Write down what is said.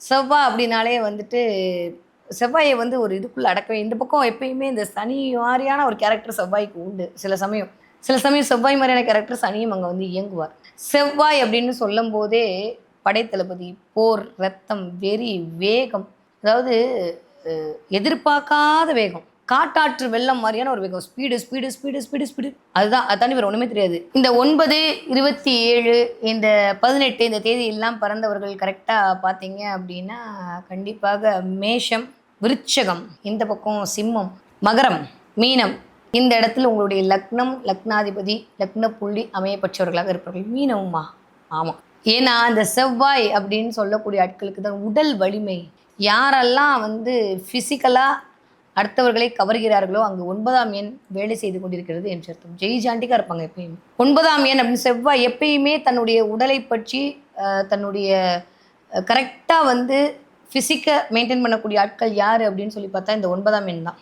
செவ்வாய் அப்படின்னாலே வந்துட்டு செவ்வாயை வந்து ஒரு இதுக்குள்ளே அடக்கவே இந்த பக்கம் எப்பயுமே இந்த சனி மாதிரியான ஒரு கேரக்டர் செவ்வாய்க்கு உண்டு சில சமயம். சில சமயம் செவ்வாய் மாதிரியான கேரக்டர் சனியும் அங்கே வந்து இயங்குவார். செவ்வாய் அப்படின்னு சொல்லும் போதே படைத்தளபதி போர் ரத்தம் வெறி வேகம் அதாவது எதிர்பார்க்காத வேகம். காட்டாற்று வெள்ளம் மாதிரியான ஒரு வேகம். Speed speed speed speed speed அதுதான் அதாண்டி வேறு ஒன்றுமே தெரியாது. இந்த ஒன்பது இருபத்தி ஏழு இந்த பதினெட்டு இந்த தேதி எல்லாம் பிறந்தவர்கள் கரெக்டாக பார்த்தீங்க அப்படின்னா கண்டிப்பாக மேஷம் விருச்சகம் இந்த பக்கம் சிம்மம் மகரம் மீனம். இந்த இடத்துல உங்களுடைய லக்னம் லக்னாதிபதி லக்ன புள்ளி அமையப்பட்டவர்களாக இருப்பார்கள். மீனவுமா? ஆமாம் ஏன்னா அந்த செவ்வாய் அப்படின்னு சொல்லக்கூடிய ஆட்களுக்கு தான் உடல் வலிமை. யாரெல்லாம் வந்து ஃபிசிக்கலாக அடுத்தவர்களை கவர்கிறார்களோ அங்கு ஒன்பதாம் எண் வேலை செய்து கொண்டிருக்கிறது என்று அர்த்தம். ஜெய் ஜாண்டிக்காக இருப்பாங்க எப்பயுமே. ஒன்பதாம் எண் அப்படின்னு செவ்வாய் எப்பயுமே தன்னுடைய உடலை பற்றி தன்னுடைய கரெக்டாக வந்து ஃபிசிக்கை மெயின்டைன் பண்ணக்கூடிய ஆட்கள் யார் அப்படின்னு சொல்லி பார்த்தா இந்த ஒன்பதாம் எண் தான்.